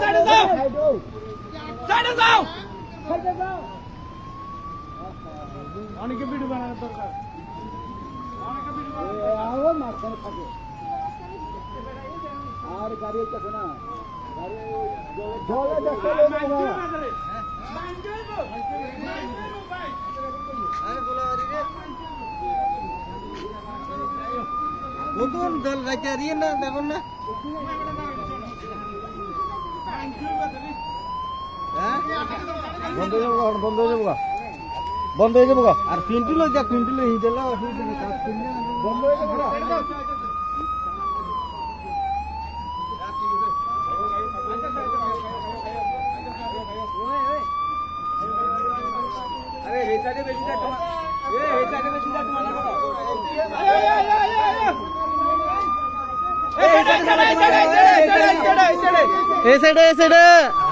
সাইডে যাও! সাইডে যাও! অনেকে ভিডিও বানানোর দরকার। অনেকে ভিডিও আর গাড়ি না। গাড়ি জলে যাচ্ছে নতুন দল না দেখুন না হ্যাঁ? বন্ধ হয়ে যাব বন্ধ হয়ে যাব আর পিন্টুলো যা দিল বন্ধ হয়ে সাইডে সাইডে।